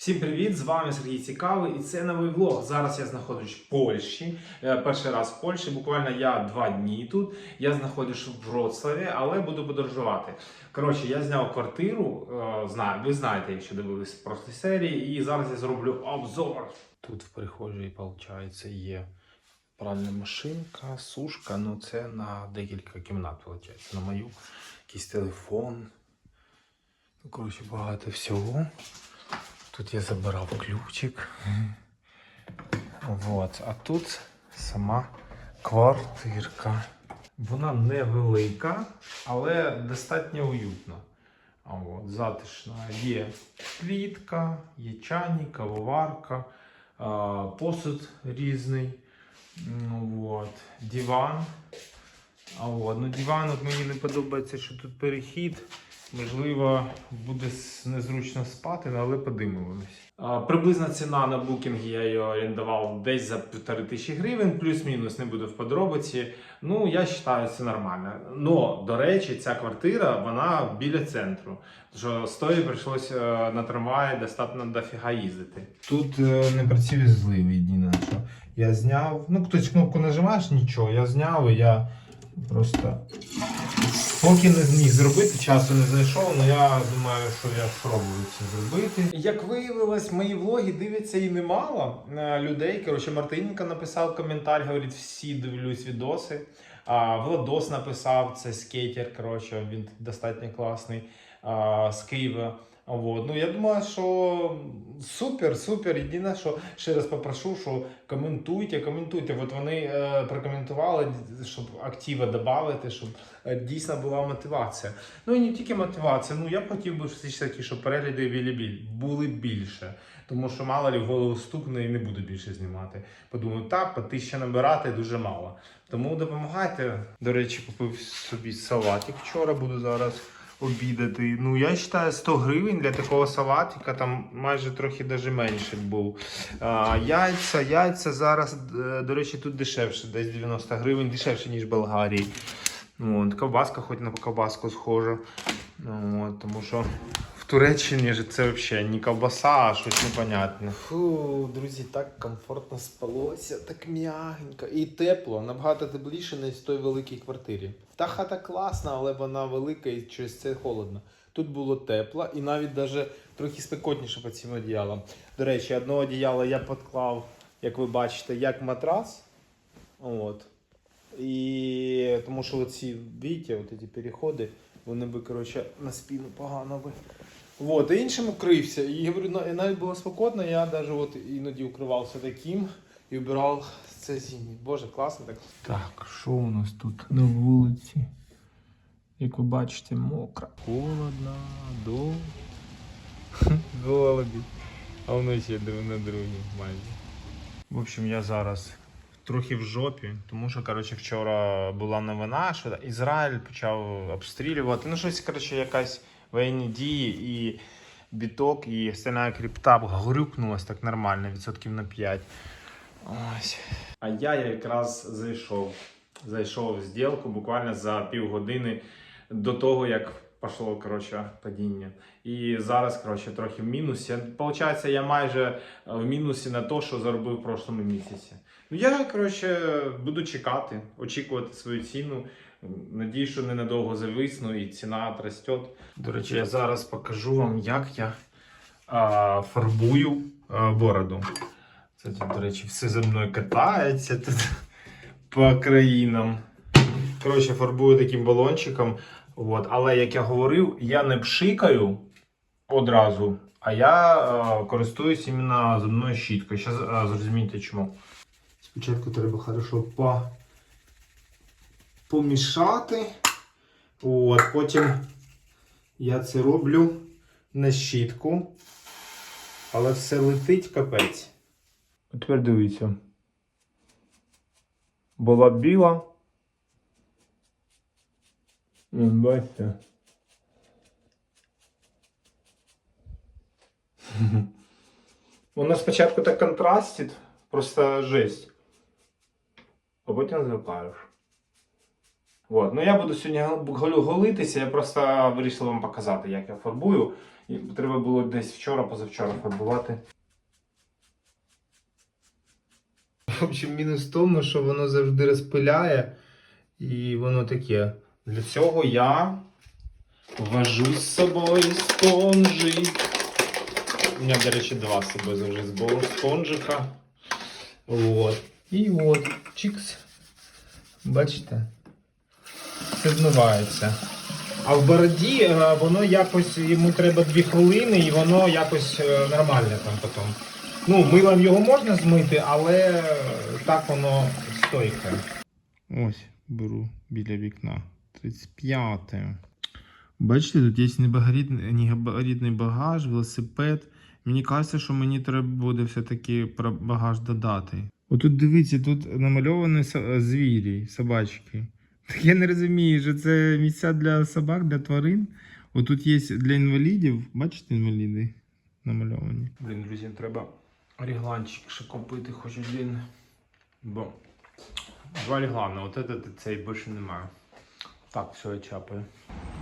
Всім привіт! З вами Сергій Цікавий і це новий влог. Зараз я знаходжусь в Польщі. Е, Перший раз в Польщі. Буквально я два дні тут. Я знаходжусь в Вроцлаві, але буду подорожувати. Коротше, я зняв квартиру. е, ви знаєте, якщо дивились просто серії, і зараз я зроблю обзор. Тут в прихожій, виходить, є пральна машинка, сушка. Ну це на декілька кімнат, виходить. На мою якийсь телефон. Ну, коротше, багато всього. Тут я забирав ключик. Вот. А тут сама квартирка. Вона невелика, але достатньо уютна. От, затишна. Є плітка, є чайник, кавоварка, посуд різний. Ну, от, диван. От, ну, диван от мені не подобається, що тут перехід. Можливо, буде незручно спати, але подивимось. Приблизна ціна на букінгі я її орендував десь за півтори тисячі гривень, плюс-мінус не буду в подробиці. Ну, я вважаю, це нормально. Но, до речі, ця квартира вона біля центру. Що стоїть прийшлося на трамваї достатньо дофіга їздити. Тут не працює злив, єдине, що я зняв. Ну, хтось кнопку нажимаєш, нічого, я зняв і я просто. Поки не зміг зробити, часу не знайшов, але я думаю, що я спробую це зробити. Як виявилось, мої влоги дивляться і немало е, людей. Коротше, Мартиненко написав коментар, говорить, всі дивлюсь відоси. А Владос написав, це скейтер, коротше, він достатньо класний а, з Києва. Вот. Ну, я думаю, що супер, супер. Єдине, що ще раз попрошу, що коментуйте, коментуйте. От вони е, прокоментували, щоб актива додати, щоб е, дійсно була мотивація. Ну і не тільки мотивація. Ну я б хотів би все таки, щоб перегляди були біль- були більше. Тому що мало лі голову стукне і не буду більше знімати. Подумаю, так, по тисячі набирати дуже мало. Тому допомагайте. До речі, купив собі салатик вчора, буду зараз обідати. Ну, я вважаю, 100 гривень для такого салатика, там майже трохи даже менше був. А, яйця, яйця зараз, е, до речі, тут дешевше, десь 90 гривень, дешевше, ніж в Болгарії. Ну, От, ковбаска, хоч на ковбаску схожа. Ну, от, тому що Туреччині ж це взагалі не ковбаса, а щось непонятне. Фу, друзі, так комфортно спалося, так м'ягенько. І тепло, набагато тепліше, ніж в той великій квартирі. Та хата класна, але вона велика і через це холодно. Тут було тепло і навіть даже трохи спекотніше по цим одіялам. До речі, одне одіяло я підклав, як ви бачите, як матрас. От. І тому що оці, бачите, ці переходи, вони би, коротше, на спину погано би. Вот, і іншим укрився. І я говорю, і навіть було спокійно, я навіть от іноді укривався таким і обирав це зимнє. Боже, класно так. Так, що у нас тут на вулиці? Як ви бачите, мокро. Холодно, до. Голубі. А воно ще на другій майже. В общем, я зараз трохи в жопі, тому що коротше, вчора була новина, що Ізраїль почав обстрілювати. Ну, щось, коротше, якась воєнні дії і біток, і стальна крипта грюкнулась так нормально, відсотків на 5. Ось. А я якраз зайшов. Зайшов в зділку буквально за півгодини до того, як пішло коротше, падіння. І зараз коротше, трохи в мінусі. Получається, я майже в мінусі на те, що заробив в прошлому місяці. Ну, я, коротше, буду чекати, очікувати свою ціну. Надію, що ненадовго зависну і ціна росте. До речі, я зараз покажу вам, як я а, фарбую а, бороду. Це до речі, все за мною катається тут по країнам. Коротше, фарбую таким балончиком. От. Але як я говорив, я не пшикаю одразу, а я е, користуюсь іменно зубною щіткою. Зараз зрозумієте чому. Спочатку треба хорошо по... помішати. От, потім я це роблю на щітку. Але все летить капець. Тепер дивіться. Була біла. Бачите. Воно спочатку так контрастить, просто жесть. А потім звикаєш. От. Ну я буду сьогодні голитися, я просто вирішив вам показати, як я фарбую. І треба було десь вчора, позавчора фарбувати. В общем, мінус в тому, що воно завжди розпиляє, і воно таке. Для цього я вожу з собою спонжик. У мене, до речі, два з собою завжди збору спонжика. От. І от, чикс. Бачите? Все змивається. А в бороді е, воно якось, йому треба 2 хвилини і воно якось е, нормальне там потім. Ну, милом його можна змити, але так воно стойке. Ось, беру біля вікна. 35. Бачите, тут є негабаритний, багаж, велосипед. Мені кажеться, що мені треба буде все-таки про багаж додати. Отут дивіться, тут намальовані звірі, собачки. Так я не розумію, що це місця для собак, для тварин. Отут є для інвалідів. Бачите, інваліди намальовані. Блін, друзі, треба регланчик ще купити хоч один. Бо два реглани, от цей більше немає. Так, все, я чапаю.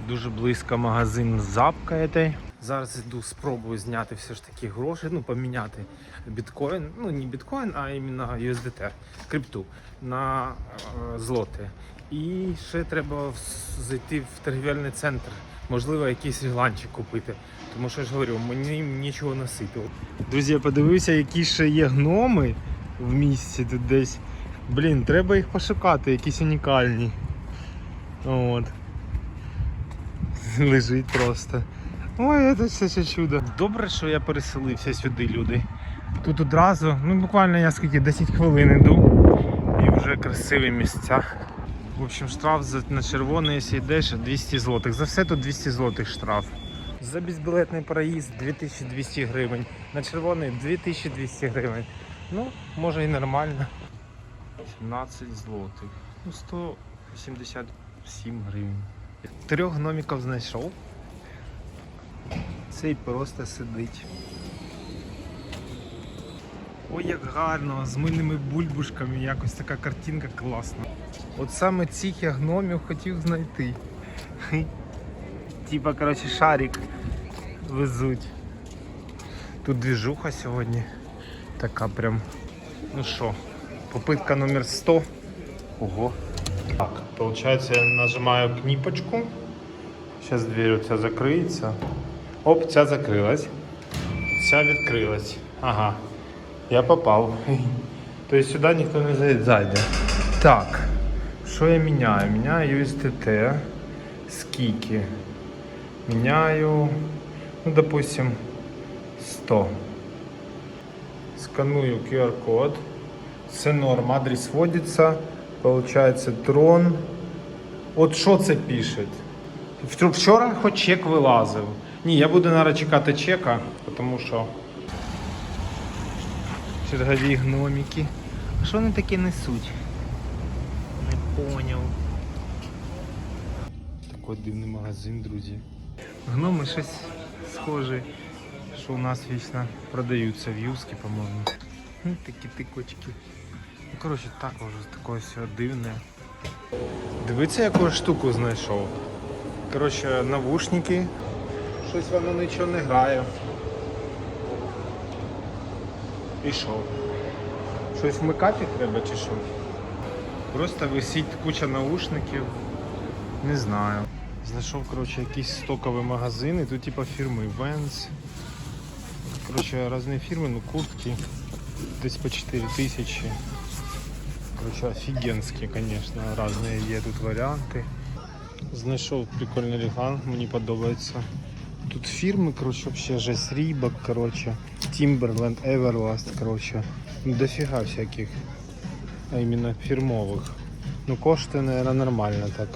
Дуже близько магазин Запка. этой. Зараз іду спробую зняти все ж таки гроші, ну поміняти біткоін, ну не біткоін, а іменно USDT, крипту на е, злоти. І ще треба зайти в торгівельний центр, можливо, якийсь регланчик купити. Тому що я ж говорю, мені нічого носити. Друзі, я подивився, які ще є гноми в місті тут десь. Блін, треба їх пошукати, якісь унікальні. От. Лежить просто. Ой, це все ще чудо. Добре, що я переселився сюди, люди. Тут одразу, ну буквально я скільки 10 хвилин іду і вже красиві місця. В общем, штраф за, на червоний, якщо йдеш, 200 злотих. За все тут 200 злотих штраф. За безбілетний проїзд 2200 гривень. На червоний 2200 гривень. Ну, може і нормально. 17 злотих. Ну, 187 гривень. Трьох гноміків знайшов. Цей просто сидить. Ой, як гарно, з мильними бульбушками, якось така картинка класна. От саме цих я гномів хотів знайти. Типа, коротше, шарик везуть. Тут двіжуха сьогодні. Така прям. Ну що, попитка номер 100. Ого. Так, получается, я нажимаю кнопочку. Сейчас дверь у тебя закриється. Оп, ця закрилась. Ця відкрилась. Ага. Я попав. Тобто сюди ніхто не зай- зайде. Так. Що я міняю? Міняю USDT. Скільки? Міняю, ну, допустим, 100. Сканую QR-код. Все норм, адрес вводиться. Получається трон. От що це пише? Вчора- хоч чек вилазив. Ні, я буду наразі чекати чека, тому що. Чергові гномики. А що вони таке несуть? Не поняв. Такий дивний магазин, друзі. Гноми щось схоже, що у нас вічно продаються в по-моєму. Hm, Такі тикочки. Ну, коротше, так вже таке все дивне. Дивіться, яку штуку знайшов. Коротше, навушники. Щось воно нічого не грає. І що? Щось вмикати треба чи що? Просто висить куча наушників. Не знаю. Знайшов, коротше, якийсь стоковий магазин, і тут типа фірми Vans. Коротше, різні фірми, ну куртки. Десь по 4 тисячі. Коротше, офігенські, звісно, різні є тут варіанти. Знайшов прикольний реглан, мені подобається. Тут фірми, коротше, вообще жесть Reebok, коротше, Timberland, Everlast, коротше. Ну, дофіга всяких, а іменно фірмових. Ну, коштує, наверное, нормально так.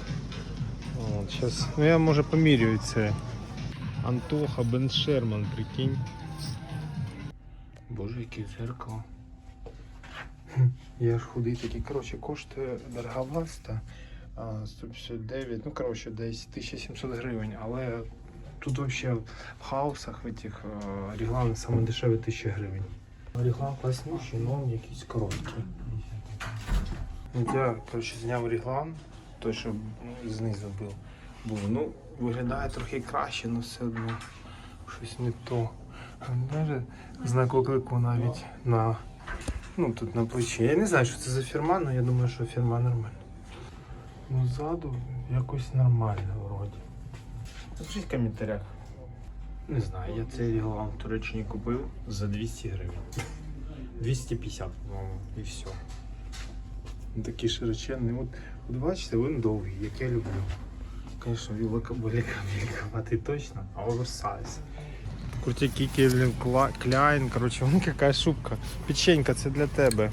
От, сейчас, ну я може поміряю це. Антоха Бен Шерман, прикинь. Боже, яке зеркало. Я ж худий такий. Коротше, коштує дороговасто. а, 159, ну коротше, десь 1700 гривень, але тут вообще в хаусах в этих е, саме дешеві 1000 гривень. Реглан класніший, але якийсь короткий. Я, коротше, зняв реглан той, що знизу був. був. Ну, виглядає трохи краще, але все одно щось не то. Навіть знак оклику навіть на. Ну тут на плечі. Я не знаю, що це за фірма, але я думаю, що фірма нормальна. Ну ззаду якось нормально вроді. Напишіть в коментарях. Не знаю, я цей реглан в Туреччині купив за 200 гривень. 250, по-моєму, і все. Він такий широченний. От, от бачите, він довгий, як я люблю. Звісно, велика, великоватий точно, а оверсайз. Крутяки Кельвін Кляйн, коротше, вон яка шубка. Печенька, це для тебе.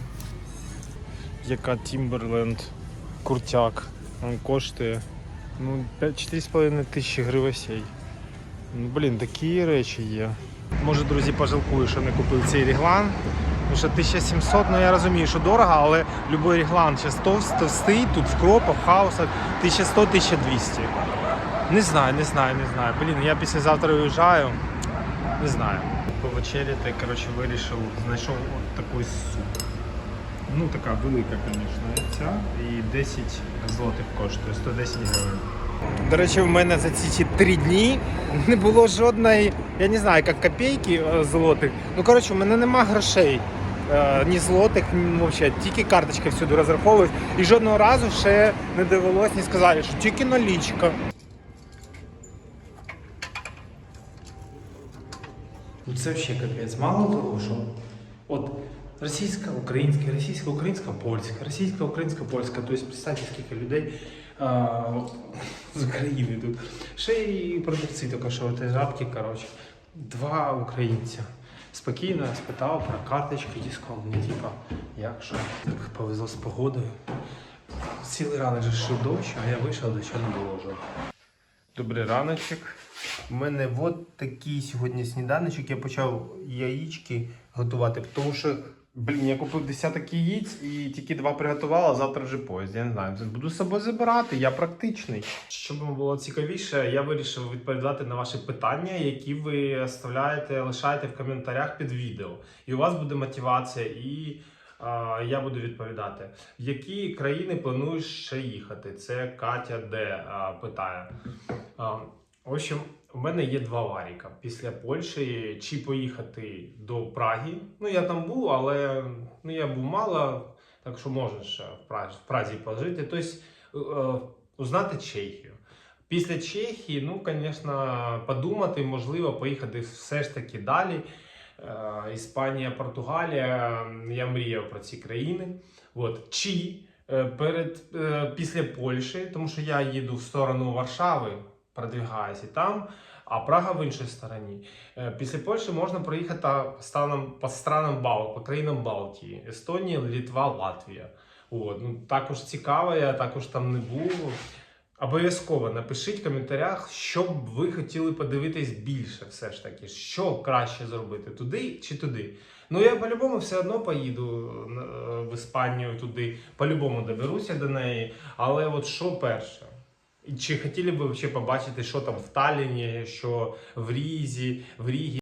Яка Timberland крутяк. Він коштує ну, 4,5 тисячі гривень. Ну, блін, такі речі є. Може, друзі, пожалкую, що не купив цей реглан. Тому що 1700, ну я розумію, що дорого, але будь-який реглан зараз товсто стоїть тут в кропах, в хаусах 1100-1200. Не знаю, не знаю, не знаю. Блін, я післязавтра виїжджаю. Не знаю. Повечеряти, коротше, вирішив, знайшов от таку суп. Ну, така велика, звісно, ця. І 10 злотих коштує, 110 гривень. До речі, в мене за ці три дні не було жодної, я не знаю, як копійки е, злотих. Ну, коротше, в мене нема грошей. Е, ні злотих, ні взагалі, тільки карточки всюди розраховують. І жодного разу ще не довелось, не сказали, що тільки налічка. Ну це ще капець. Мало того, що от російська, українська, російська, українська, польська, російська, українська, польська. Тобто представте, скільки людей а, з України тут. Ще й продавці тільки що от жабки, коротше. Два українця. Спокійно я спитав про карточки, дисконт. Мені типа, як що? Так повезло з погодою. Цілий ранок же йшов дощ, а я вийшов, дощу не було вже. Добрий раночок. У мене от такий сьогодні сніданочок. Я почав яєчки готувати, тому що, блін, я купив десяток яєць і тільки два приготував, а завтра вже поїзд. Я не знаю. Буду з собою забирати, я практичний. Щоб вам було цікавіше, я вирішив відповідати на ваші питання, які ви оставляєте, лишаєте в коментарях під відео. І у вас буде мотивація і. Я буду відповідати, в які країни плануєш ще їхати? Це Катя Д питає. В общем, у мене є два варіка. Після Польщі чи поїхати до Праги. Ну я там був, але ну, я був мало, так що можна в Празі, пожити. Тобто е, узнати Чехію. Після Чехії, ну, звісно, подумати, можливо, поїхати все ж таки далі. Е, Іспанія, Португалія. Я мріяв про ці країни. От. Чи е, перед, е, після Польщі, тому що я їду в сторону Варшави, продвигаюся там, а Прага в іншій стороні. Після Польщі можна проїхати по странам, по странам Бал, по країнам Балтії, Естонія, Літва, Латвія. От. Ну, також цікаво, я також там не був. Обов'язково напишіть в коментарях, що б ви хотіли подивитись більше, все ж таки, що краще зробити, туди чи туди. Ну я по-любому все одно поїду е, в Іспанію туди, по-любому доберуся до неї. Але от що перше? Чи хотіли б ви ще побачити, що там в Талліні, що в Різі, в Рігі?